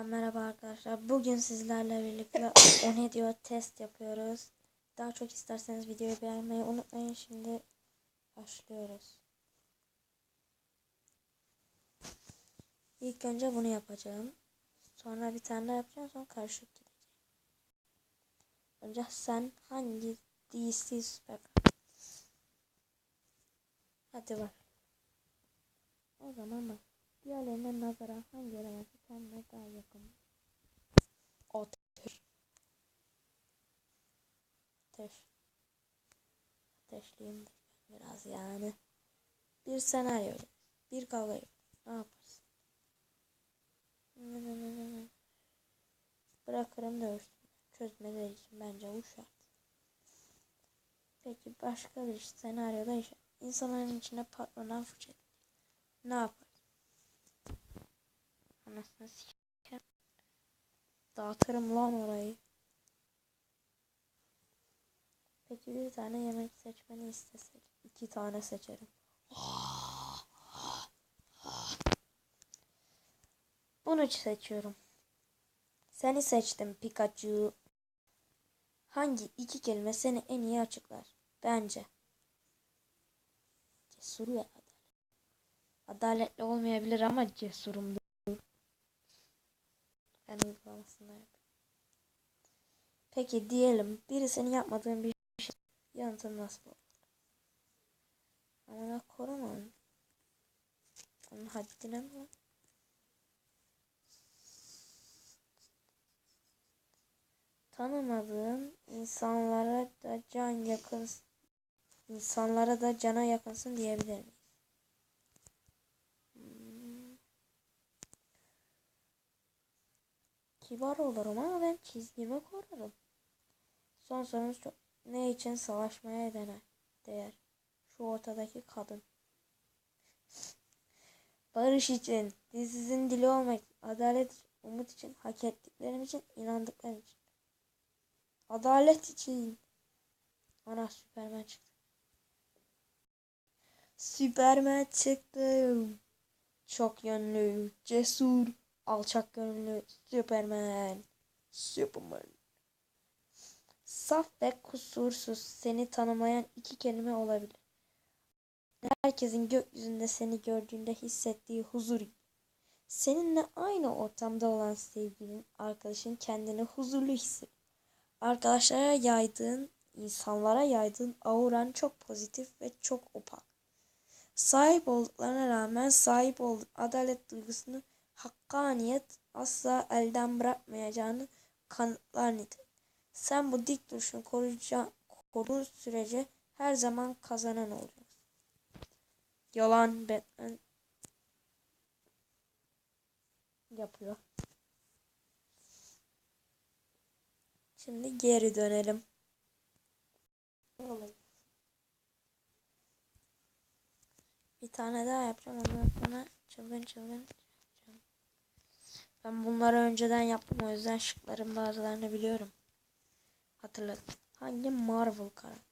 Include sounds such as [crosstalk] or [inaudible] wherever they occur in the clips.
Tekrardan merhaba arkadaşlar. Bugün sizlerle birlikte [coughs] o ne diyor test yapıyoruz. Daha çok isterseniz videoyu beğenmeyi unutmayın. Şimdi başlıyoruz. İlk önce bunu yapacağım. Sonra bir tane daha yapacağım. Sonra karışık gideceğim. Önce sen hangi DC süper Hadi bak. O zaman bak. Diğerlerine nazaran hangi elementi kendine daha yakın? Ateş. Ateş. Ateşliyimdir ben biraz yani. Bir senaryo. Bir kavga. Ne yaparsın? Bırakırım dövüştüm. Çözmeleri için bence bu şart. Peki başka bir senaryoda işte insanların içine patlanan fırça. Ne yapar? Anasını siker. Dağıtırım lan orayı. Peki bir tane yemek seçmeni istesek. iki tane seçerim. Bunu seçiyorum. Seni seçtim Pikachu. Hangi iki kelime seni en iyi açıklar? Bence. Cesur ve adalet. Adaletli olmayabilir ama cesurumdur. Ben uygulamasında yapıyorum. Peki diyelim birisinin yapmadığın bir şey yanıtın nasıl olur? Ama koruma onu. Onun haddine mi? Tanımadığın insanlara da can yakın insanlara da cana yakınsın diyebilir miyiz? Kibar olurum ama ben çizgimi korurum. Son sorumuz çok ne için savaşmaya dener, değer? Şu ortadaki kadın. Barış için, dizsizin dili olmak, adalet umut için, hak ettiklerim için, inandıklarım için. Adalet için. Ana Süpermen çıktı. Süpermen çıktı. Çok yönlü, cesur, alçak gönüllü Superman. Superman. Saf ve kusursuz seni tanımlayan iki kelime olabilir. Herkesin gökyüzünde seni gördüğünde hissettiği huzur. Seninle aynı ortamda olan sevgilin, arkadaşın kendini huzurlu hissediyor. Arkadaşlara yaydığın, insanlara yaydığın auran çok pozitif ve çok opak. Sahip olduklarına rağmen sahip olduğu adalet duygusunu hakkaniyet asla elden bırakmayacağını kanıtlar nitelik. Sen bu dik duruşunu koruduğun sürece her zaman kazanan olacaksın. Yalan Batman yapıyor. Şimdi geri dönelim. Bir tane daha yapacağım. Ondan sonra çılgın çılgın ben bunları önceden yaptım o yüzden şıkların bazılarını biliyorum. Hatırladım. Hangi Marvel karakteri?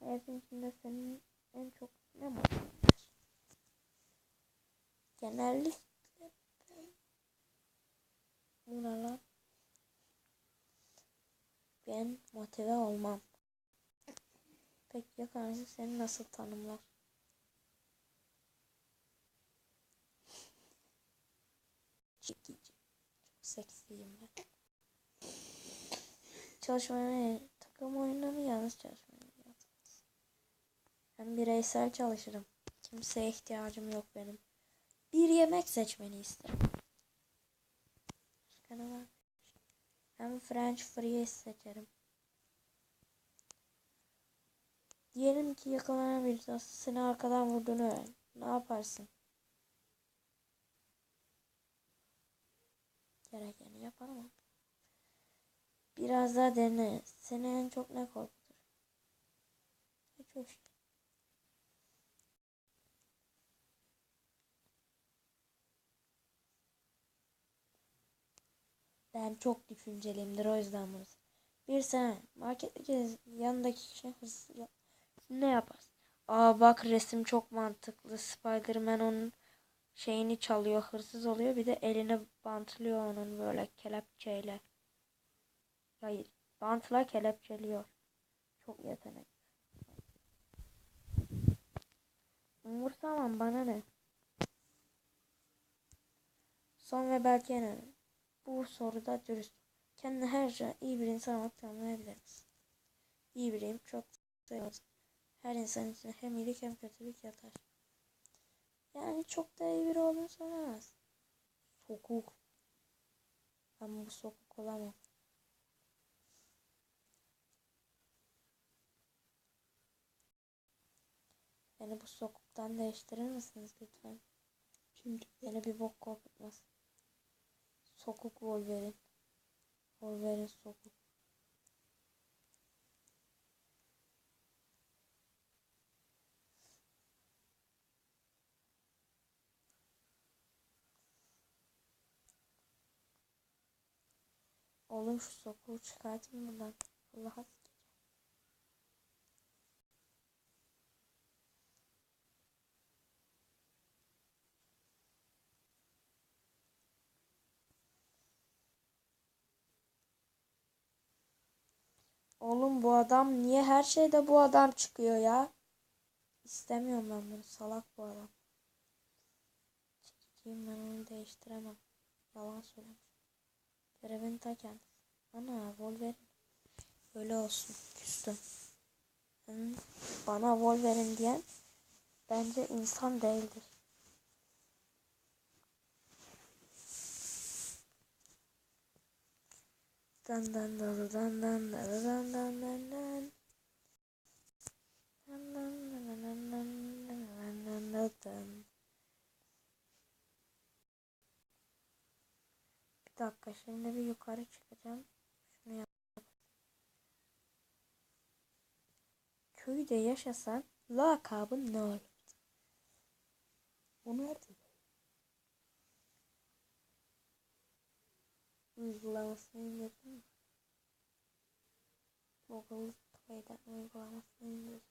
Hayatın içinde senin en çok ne mutlu Genellikle buralar ben motive olmam. Peki ya karşı seni nasıl tanımlar? [laughs] Çekici. Çok seksiyim ben. Çalışmaya takım oyununa mı yalnız çalışmaya mı Ben bireysel çalışırım. Kimseye ihtiyacım yok benim. Bir yemek seçmeni isterim. Başka ne var? Hem French fries seçerim. Diyelim ki yakalanan birisi seni arkadan vurduğunu öğren. Ne yaparsın? Gerekeni yaparım ama. Biraz daha dene. Seni en çok ne korkutur? Hiç hoş değil. Ben çok düşünceliyimdir o yüzden bunu. Bir sene marketteki yanındaki kişi hırsız ne yaparsın? Aa bak resim çok mantıklı. Spider-Man onun şeyini çalıyor, hırsız oluyor. Bir de elini bantlıyor onun böyle kelepçeyle. Hayır, bantla kelepçeliyor. Çok yetenek. Umursamam bana ne? Son ve belki en önemli. Bu soruda dürüst. Kendini her şey iyi bir insan olarak tanımlayabilir misin? İyi biriyim, çok sayılmaz. Her insan için hem iyilik hem kötülük yatar. Yani çok da iyi biri olduğunu söylemez. Sokuk. Ben bu sokuk olamam. Beni bu sokuktan değiştirir misiniz lütfen? Çünkü beni bir bok korkutmaz. Sokuk Wolverine. Wolverine sokuk. Oğlum şu sokuğu çıkartın buradan. Allah'a Oğlum bu adam niye her şeyde bu adam çıkıyor ya? İstemiyorum ben bunu. Salak bu adam. Çekeceğim ben onu değiştiremem. Yalan söylemiş. Görevin ta kendisi. Ana Wolverine. Öyle olsun. Küstüm. Hmm. Bana Wolverine diyen bence insan değildir. Dan dan dan dan dan dan dan dan dan dan. Dan dan dan dan dan dan dan dan dan dan. Bir dakika şimdi bir yukarı çıkacağım. Şunu yap. Köyde yaşasan lakabın ne olur? O nerede? uygulamasını indirdim. Google Play'den uygulamasını indirdim.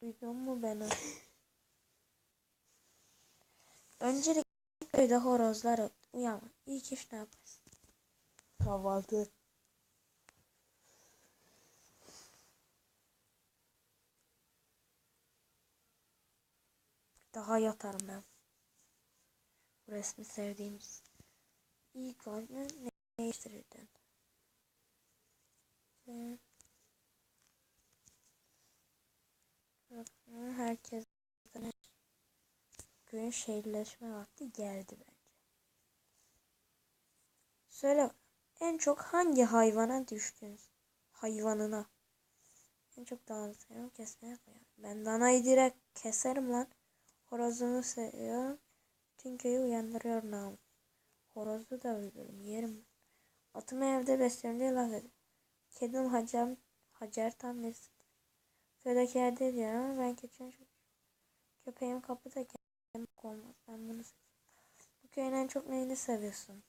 Duydun mu beni? [laughs] Öncelikle köyde horozlar uyanma. İlk iş ne yaparsın? Kahvaltı. Daha yatarım ben. Bu resmi sevdiğimiz. İlk halini ne değiştirirdin? Herkes gün şehirleşme vakti geldi bence. Söyle en çok hangi hayvana düşkünsün? Hayvanına. En çok dana seviyorum kesmeye koyuyorum. Ben danayı direkt keserim lan. Horozumu seviyorum. Bütün köyü uyandırıyor namus. Horozu da öldürürüm yerim. Atımı evde besliyorum diye laf ediyor. Kedim Hacer, Hacer tam birisi. Köydekiler de diyor ama ben keçiyorum çok. Köpeğim kapıda yemek olmaz. Ben bunu köyün en çok neyini seviyorsun?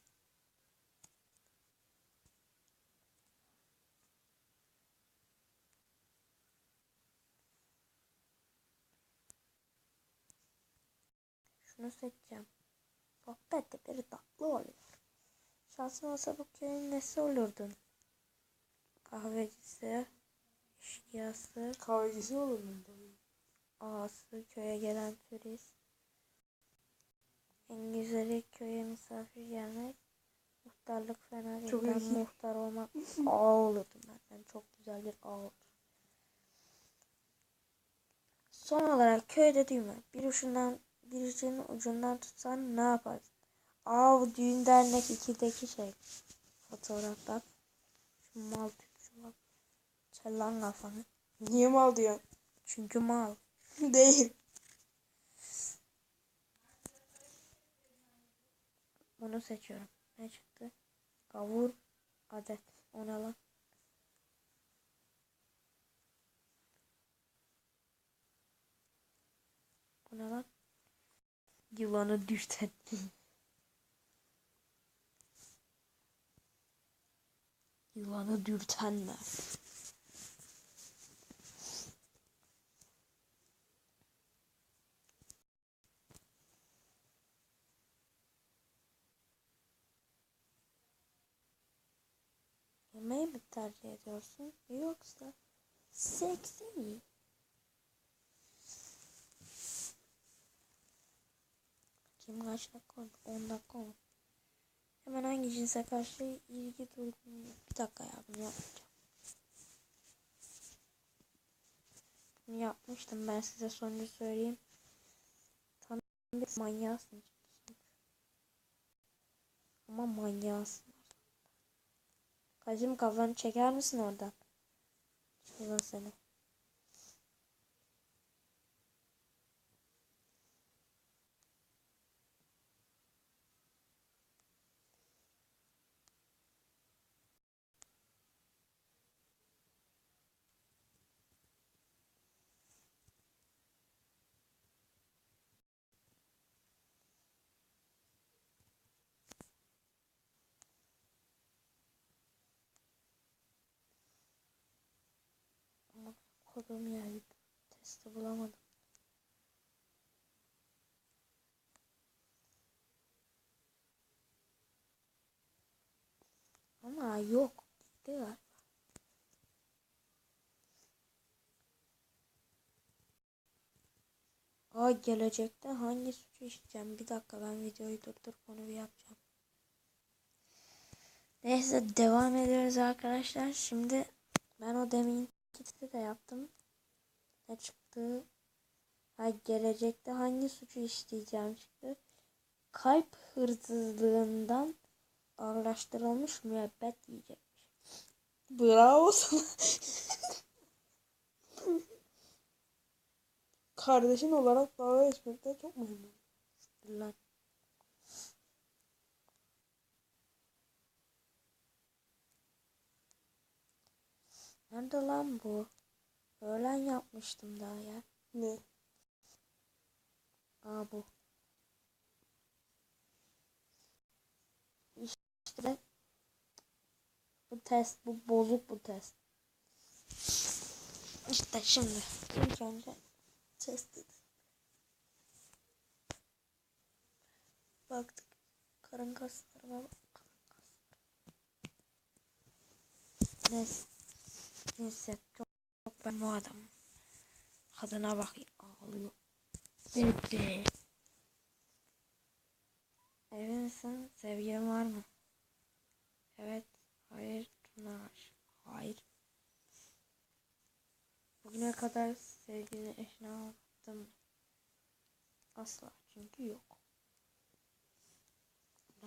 Şunu seçeceğim. Sohbet de bir tatlı oluyor. Şansın olsa bu köyün nesi olurdun? Kahvecisi, eşkıyası, Kahvecisi olur mu ağası, köye gelen turist. En güzeli köye misafir gelmek. Muhtarlık fena değil. Çok ben iyi. muhtar olmak ağa olurdum ben. Ben çok güzel bir ağa olurdum. Son olarak köyde düğme. Bir ucundan bir ucunun ucundan tutsan ne yaparsın? Aa düğün dernek 2'deki şey. Fotoğraf bak. Şu mal şu bak. Çel lan kafanı. Niye mal diyorsun? Çünkü mal. [laughs] Değil. Bunu seçiyorum. Ne çıktı? Kavur adet. Onu alalım. Bu ne? Yılanı dürten. Yılanı dürtenler. Yemeği mi tercih ediyorsun yoksa seksi mi? Kim kaç dakika oldu? 10 dakika oldu. Hemen hangi cinse karşı ilgi duydum? Bir dakika ya bunu yapmayacağım. Bunu yapmıştım ben size sonucu söyleyeyim. Tam bir manyağısın. Ama manyağısın. Kazım kafanı çeker misin oradan? Çıkın seni. Ama kodum yani testi bulamadım. Ama yok. Gitti galiba. Aa gelecekte hangi suçu işleyeceğim? Bir dakika ben videoyu durdurup onu bir yapacağım. Neyse devam ediyoruz arkadaşlar. Şimdi ben o demin kiti de yaptım. Ne çıktı? Ha, gelecekte hangi suçu işleyeceğim çıktı. Kalp hırsızlığından ağırlaştırılmış müebbet yiyecekmiş. Bravo sana. Kardeşin olarak dalga geçmekten çok memnunum. Lan. Nerede lan bu? Öğlen yapmıştım daha ya. Ne? Aa bu. İşte bu test, bu bozuk bu test. İşte şimdi ilk önce test edin. Baktık. Karın kaslarıma bak. Neyse. Neyse. Çok, çok ben bu adamım. Kadına bakayım. Ağlıyor. Bebe. Evli misin? Sevgilin var mı? Evet. Hayır. Tunaş. Hayır. Bugüne kadar sevgilini eşine aldattın mı? Asla. Çünkü yok.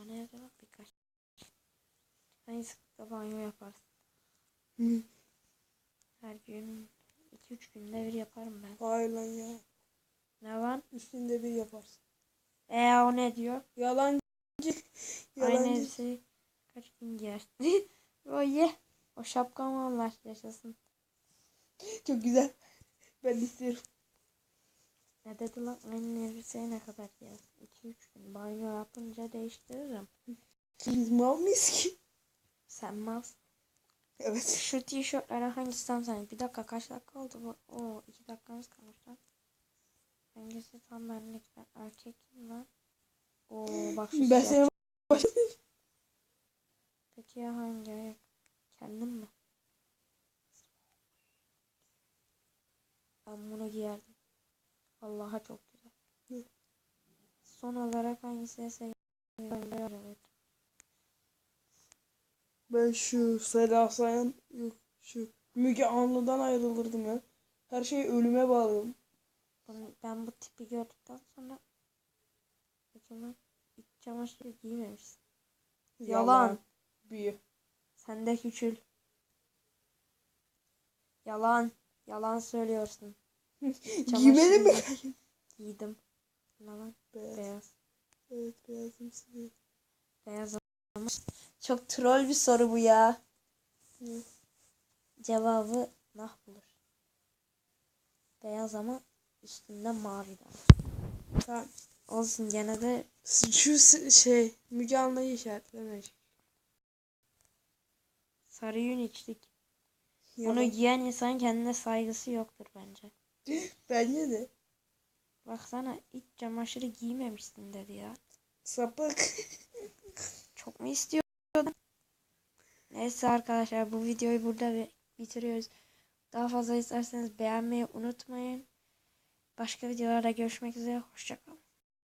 Ne yazıyor? Birkaç. Hangi sıklıkla banyo yaparsın? Hı. Her gün 2-3 günde bir yaparım ben. Hayır lan ya. Ne var? Üstünde bir yaparsın. E o ne diyor? Yalancı. Aynı Yalancı. elbiseyi kaç gün giyer? [laughs] o ye. O şapkamı Allah yaşasın. Çok güzel. Ben istiyorum. Ne dedi lan? Aynı elbiseyi ne kadar giyer? 2-3 gün. Banyo yapınca değiştiririm. Biz mal mıyız ki? Sen malsın. Evet. Şu tişörtlere hangisi tam sen? Bir dakika kaç dakika oldu bu? Oo iki dakikamız kalmış lan. Hangisi tam benlik? Ben erkekim lan. Oo bak şu Ben seni Peki ya hangi ayak? Kendin mi? Ben bunu giyerdim. Allah'a çok güzel. Son olarak hangisi sevgilim? Evet. Ben şu Seda Sayan yok şu Müge Anlı'dan ayrılırdım ya. Her şeyi ölüme. Bunu- Ben bu tipi gördükten sonra Peki iç çamaşırı giymemişsin. Yalan. Büyü. Sen de küçül. Yalan. Yalan söylüyorsun. [laughs] Giymedim mi? Giydim. Yalan. Beyaz. Beyaz. Evet beyazım siliyor. Beyaz çok troll bir soru bu ya. Hı. Cevabı nah bulur. Beyaz ama üstünde mavi de. Tamam. Olsun gene de Şu şey Müge Anlı'yı işaretlemeyecek. sarı yün içtik. Yalan. Onu giyen insan kendine saygısı yoktur bence. [laughs] Bence de. Baksana iç çamaşırı giymemişsin dedi ya. Sapık. [laughs] Çok mu istiyordun? Neyse arkadaşlar bu videoyu burada bi- bitiriyoruz. Daha fazla isterseniz beğenmeyi unutmayın. Başka videolarda görüşmek üzere. Hoşçakalın.